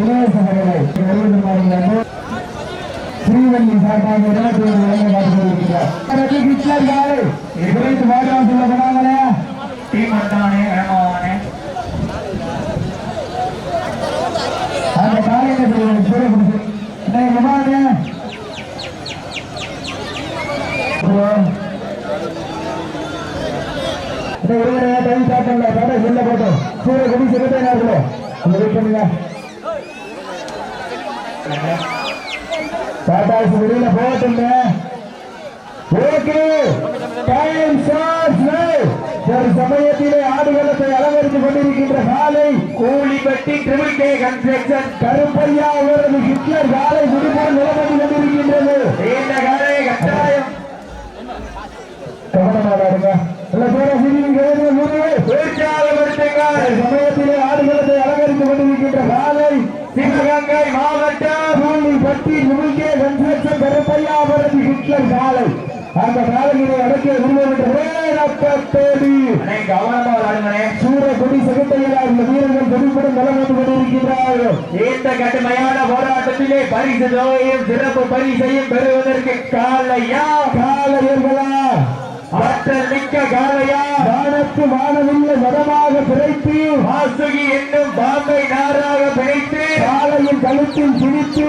மாறுகிறது ஸ்ரீவல்லி சார்பாக இருபத்தி ஏழு வழங்க காத்துக்கொண்டிருக்கிறார் அதற்கு கிருஷ்ணர் யாரு? இது குறித்து பாடுவான் சொல்ல போனாங்களே டீம் வந்தானே வேணாவானே அந்த காலையில சூரிய குடிச்சு. இன்னைக்கு பாருங்க இந்த ஒருவரை டைம் ஸ்டார்ட் பண்ணல தடை சொல்ல போட்டோம். சூரிய குடி சிறுத்தை நேரத்தில் அந்த வெயிட் பண்ணுங்க டாடாஸ் வெளியில போகட்டுங்க. ஓகே. டைம் நவ ஒரு சமயத்திலே ஆடுகளத்தை அலங்கரித்துக் கொண்டிருக்கின்ற காலை Koolipatti triple K construction Karuppaiah அவரது ஹிட்லர் காலை முடிப்போல் நிலமதி கொண்டிருக்கின்றது. இந்த காலை கட்டாயம் கவனமாடாருங்க நல்ல பேர சிறிங்க உற்சாகப்படுத்துங்கள் சமயத்திலே ஆடுகளத்தை அலங்கரித்துக் கொண்டிருக்கின்ற காலை சிவகங்கை மாவட்டம் பூமி கன்ஸ்ட்ரக்ஷன் கருப்பையா அவரது ஹிட்லர் காலை அந்த காலையிலே அடக்கிய உருவமிட்டோடி அண்ணே, கவனமா விளையாடுங்கண்ணே சூர கொடி செகுட்டையிலார் இந்த வீரர்கள் கொடிப்படும் நலம் வந்து கொண்டிருக்கின்றார்கள். இந்த கடுமையான போராட்டத்திலே பரிசு தொகையும் சிறப்பு பரிசையும் பெறுவதற்கு காலையா? காலையர்களா? ஆற்றல் மிக்க காலையா? வானத்து வானவில்லை வடமாக பிழைத்து வாசுகி என்னும் பாம்பை நாராக பிணைத்து. காலையின் கழுத்தில் பிடித்து.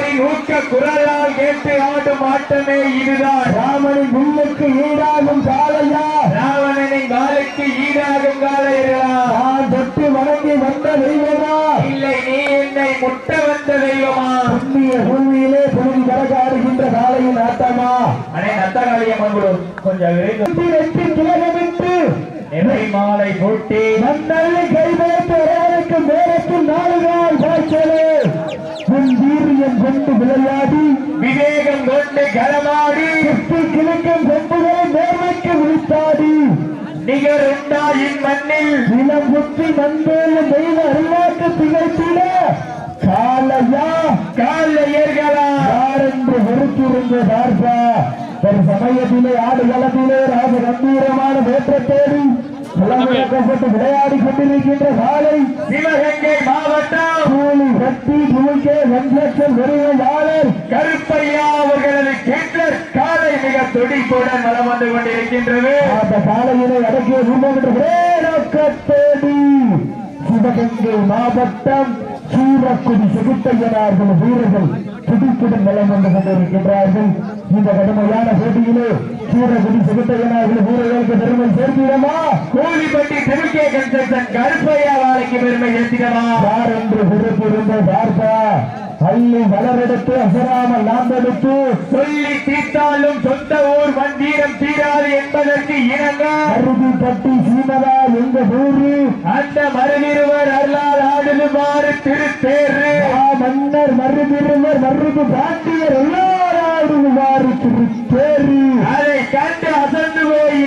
உறவினரின் ஊக்க குரலால் கேட்டு ஆடும் ஆட்டமே இதுதான். ராமனின் வில்லுக்கு ஈடாகும் காளையா? ராவணனின் காலுக்கு ஈடாகும் காலையர்களா நான் தொட்டு வணங்கி வந்த தெய்வமா? இல்லை நீ என்னை முட்ட வந்த தெய்வமா? புண்ணிய பூமியிலே புழுதி பறக்காடுகின்ற காளையின் ஆட்டமா? அண்ணே நத்தகாளியம்மன் குரு கொஞ்சம் விரைந்து. கிழகமிட்டு எதை மாலை போட்டி. மண்ணள்ளி கைவேற்று நேரத்தில் நாலு நாள் கொண்டு விளையாடி விவேகம் கொண்டு களமாடி சுற்றி கிழக்கும் கொம்புகளை நேர்மைக்கு விழித்தாடி. நிகர் உண்டாயின் மண்ணில் நிலம் குத்தி மண்பேலும் தெய்வ அருளாக்கு திகைத்திட காலையா? காலையர்களா யாரென்று வெறுத்திருந்த பார்ப்பா. ஒரு சமயத்திலே ஆடுகளத்திலே ராஜ கம்பீரமான வேற்றத்தோடு விளையாடி கொண்டிருக்கின்ற காலை சிவகங்கை மாவட்டம். கூலி சக்தி முழுக்கே வெஞ்சல் வெறுமையாளர் கருப்பையா அவர்களது கிண்டர் காலை மிக துடிப்புடன் வலம் வந்து கொண்டிருக்கின்றது. அந்த காலையிலே அடக்கிய நோக்கத்தோடு சிவகங்கை மாவட்டம் சூரக்குடி செகுத்தையனார்கள் வீரர்கள் துடிப்புடன் நலம் வந்து கொண்டிருக்கின்றார்கள். இந்த கடுமையான போட்டியிலே சூரக்குடி செகுத்தையனார்கள் வீரர்களுக்கு பெருமை சேர்த்திடமா கூலிப்பட்டி திருக்கே கன்ஸ்ட்ரக்ஷன் கருப்பையா வாழைக்கு பெருமை சேர்த்திடவா யார் என்று விருப்பிருந்த பார்ப்பா? அள்ளி வளரெடுத்து அசராமல் நாம்பெடுத்து சொல்லி தீர்த்தாலும் சொந்த ஊர் வந்தீரம் தீராது என்பதற்கு இணங்க. அருதி பட்டி சீமதா எங்க ஊரு? அந்த மருவிருவர் அருளால் ஆடுதுமாறு திருத்தேரு ஆ மன்னர் மருதிருவர் மருது பாண்டியர் எல்லாராடுவாரு திருத்தேரி அதை கண்டு அசந்து போய்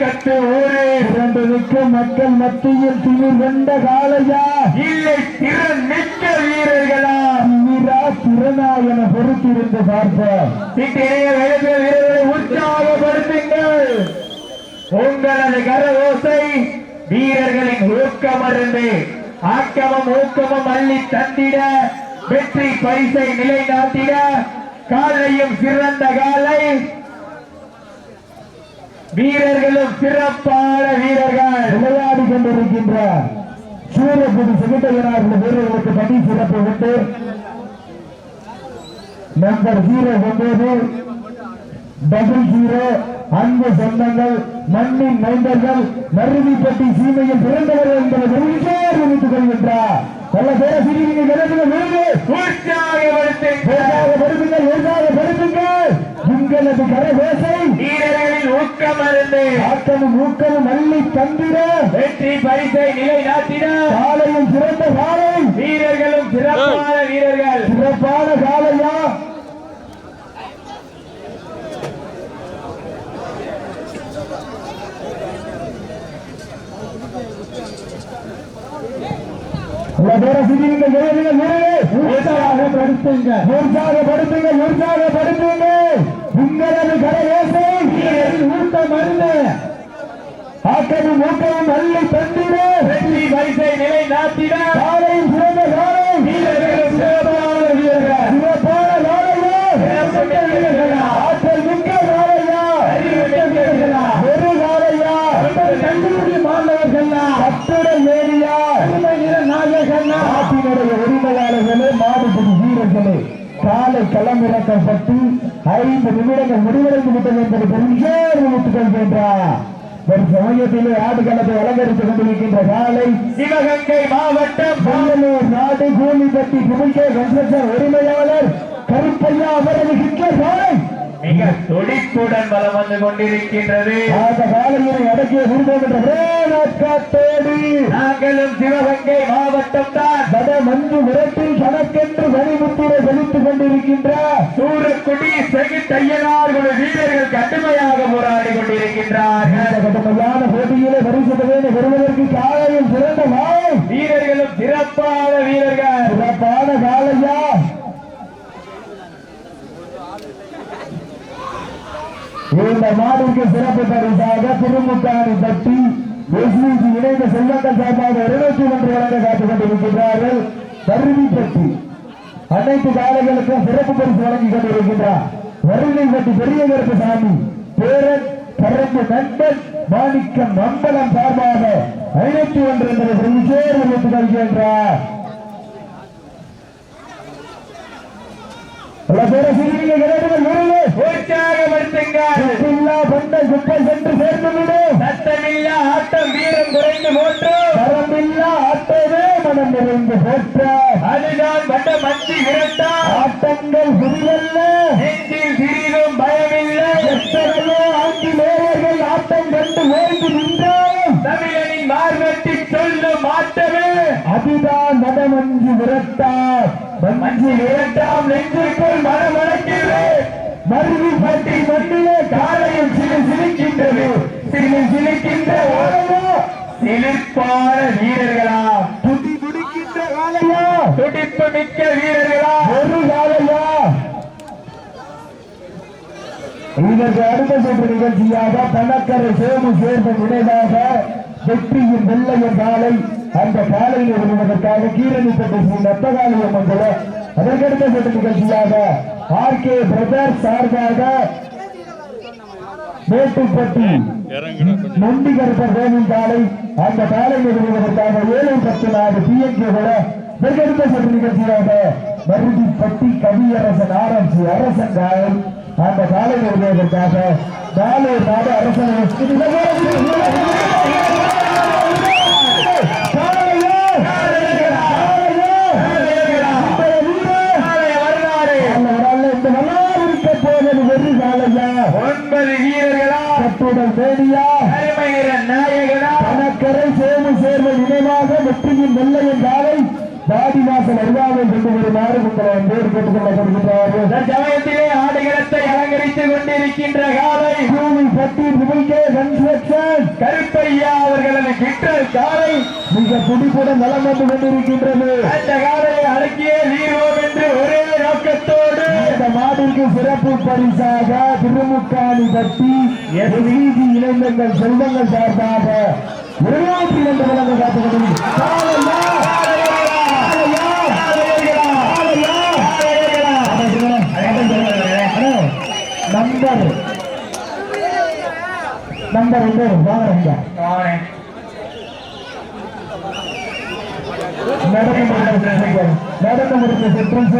பக்கத்து ஊரு இரண்டு நிற்கும் மக்கள் மத்தியில் திமிர் கொண்ட காளையா? இல்லை திறன் மிக்க வீரர்களா? மீரா திறனாயன பொறுத்திருந்து பார்ப்போம். இன்றைய வயது வீரர்களை உற்சாகப்படுத்துங்கள். உங்களது கர ஓசை வீரர்களின் ஊக்கமருந்து ஆக்கமும் ஊக்கமும் அள்ளி தந்திட வெற்றி பரிசை நிலைநாட்டிட காலையும் சிறந்த காலை வீரர்களும் சிறப்பான வீரர்கள். விளையாடி கொண்டிருக்கின்ற சூரியகுடி செகுட்டையனார்கள் வீரர்களுக்கு பணி சிறப்பு விட்டு நம்பர் ஜீரோ ஒன்பது. டபுள் ஜீரோ அன்பு சொந்தங்கள் மண்ணின் மைந்தர்கள் மருதிப்பட்டி சீமையில் பிறந்தவர்கள் என்பதை உறுதியே அறிவித்துக் கொள்கின்றார். நல்ல பேர சிறிய விருது உற்சாகப்படுத்துங்கள். உற்சாகப்படுத்துங்கள் உங்களது கரவேசை வீரர்களின் ஊக்கமருந்து ஆக்கமும் ஊக்கமும் அள்ளி தந்திர வெற்றி பரிசை நிலைநாட்டிட. காலையும் சிறந்த காலை. வீரர்களும் சிறப்பான வீரர்கள். சிறப்பான காலையா? உள்ள பேர சிரிங்க எழுதுங்க வீரரே உற்சாகப்படுத்துங்க. உற்சாகப்படுத்துங்க உங்களது கரவேசை ஊட்ட மருந்து ஆக்கமும் ஊட்டமும் அள்ளி தந்திட வெற்றி வரிசை நிலை நாட்டிட காலை சிறந்த காலை வீரர்கள் சிறப்பான வீரர்கள் சிறப்பான காலையா ஆற்றல் மிக்க காலையா ஒரு காலையா கண்டுபிடி மாணவர்கள் அத்துடன் ஏரியா நாயகன்னா ஆட்டினுடைய உரிமையாளர்களே மாடுபடி வீரர்களே காலை களமிறக்கப்பட்டு ஐந்து நிமிடங்கள் முடிவடைந்து விட்டது என்பது என்பதை தெரிவித்துக் கொள்கின்றார் ஒரு சமயத்திலே ஆடுகளத்தை அலங்கரித்துக் கொண்டிருக்கின்ற காலை சிவகங்கை மாவட்டம் மங்களூர் நாடு கூலிப்பட்டி புமிக்கே கன்ஸ்ட்ரக்ஷன் உரிமையாளர் கருப்பையா அவரது ஹிட்லர் காலை. மிக துடிப்புடன் வலம் வந்து கொண்டிருக்கின்றது. அந்த காலையினை அடக்கிய வேணக்காட்டோடு நாங்களும் சிவகங்கை மாவட்டம் தான். வட மஞ்சு விரட்டில் தனக்கென்று வரிமுத்திரை செலுத்திக் கொண்டிருக்கின்ற சூரக்குடி செகுத்தையனார் குழு வீரர்கள் கடுமையாக போராடி கொண்டிருக்கின்றார்கள். கடுமையான போட்டியிலே பரிசுத்தவேனை பெறுவதற்கு காலையும் சிறந்த வீரர்களும் சிறப்பான வீரர்கள் சிறப்பான காலையா இந்த மாடிற்கு சிறப்பு பரிசாக திருமுக்காணி தட்டி எஸ்பிசி இணைந்த செல்வங்கள் சார்பாக இருநூற்றி ஒன்று வழங்க காத்துக் கொண்டிருக்கின்றார்கள். கருவி பட்டி. அனைத்து காலைகளுக்கும் சிறப்பு பரிசு வழங்கி கொண்டிருக்கின்றார். வருகை பட்டி பெரிய கருப்பு சாமி. பேரன் பரந்து நண்பன் மாணிக்கம் அம்பலம் சார்பாக ஐநூத்தி ஒன்று என்பதை விசேஷ வைத்துக் கொள்கின்றார் பல உற்சாகப்படுத்துங்கள் பண்டை குப்பை சென்று சேர்ந்து விடும் சத்தமில்லா ஆட்டம் வீரம் குறைந்து போற்று. தரமில்லா ஆட்டோவே மனம் நிறைந்து போற்ற. அதுதான் வட்ட மஞ்சி விரட்டா. ஆட்டங்கள் புரியல்ல நெஞ்சில் சிறிதும் பயமில்லை. எத்தனையோ ஆங்கிலேயர்கள் ஆட்டம் கண்டு ஓய்ந்து நின்றாலும் தமிழனின் மார்வெட்டி சொல்லும் ஆட்டமே. அதுதான் மனமஞ்சு விரட்டார் மஞ்சி விரட்டாம் நெஞ்சுக்குள் மனமளக்கிறது மருவி பட்டி மண்ணிலே காலையில் சிலு சிலிக்கின்றது. சிலு சிலிக்கின்ற ஓரமோ சிலிர்ப்பான வீரர்களா? துடி துடிக்கின்ற காலையா துடிப்பு மிக்க வீரர்களா? ஒரு காலையா இதற்கு அடுத்த சுற்று நிகழ்ச்சியாக பணக்கரை சோமு சேர்ந்த நினைவாக வெற்றியின் வெள்ளைய காலை அந்த காலையில் வருவதற்காக ஸ்ரீ நத்தகாலியம் மண்டல அதற்கடுத்த சுற்று நிகழ்ச்சியாக ஆர் கே பிரதர் சார்பாக மேட்டுப்பட்டி நொண்டி கருப்பர் கோவில் காலை அந்த காலை நிறுவுவதற்காக ஏழு பத்து நாடு பிஎன்கே கூட மிகெடுத்த சுற்று நிகழ்ச்சியாக மருதிப்பட்டி கவியரசன் ஆரம்பிச்சு அரசன் காலை அந்த காலை நிறுவுவதற்காக நாலு நாடு அரசன். வீரர்களா கட்டுடல் தேடியா? அருமைகிற நாயகனா? கணக்கரை சேமு சேர்ந்த நினைவாக வெற்றியின் வெள்ளையின் காலை தாடி வாசல் அருகாமை கொண்டு வருமாறு உங்களை பேர் கேட்டுக் கொள்ளப்படுகின்றார்கள் தற்சமயத்திலே ஆடுகளத்தை அலங்கரித்துக் கொண்டிருக்கின்ற காலை. பூமி பட்டி கன்ஸ்ட்ரக்ஷன். கருப்பையா கிட்டல் காலை மிக துடிப்புடன் நலம் வந்து கொண்டிருக்கின்றது அந்த காலையை அடக்கியே தீர்வோம் என்று ஒரே நோக்கத்தோடு இந்த மாடிற்கு சிறப்பு பரிசாக திருமுக்காணி பட்டி எஸ்பிஜி இளைஞர்கள் செல்வங்கள் சார்பாக இருநூற்றி இரண்டு வழங்க காத்துக் கொண்டிருக்கிறார் நம்பர் நம்பர் ஒன்று வாங்க நடந்து முடிந்த நடந்து முடிந்த சுற்றம்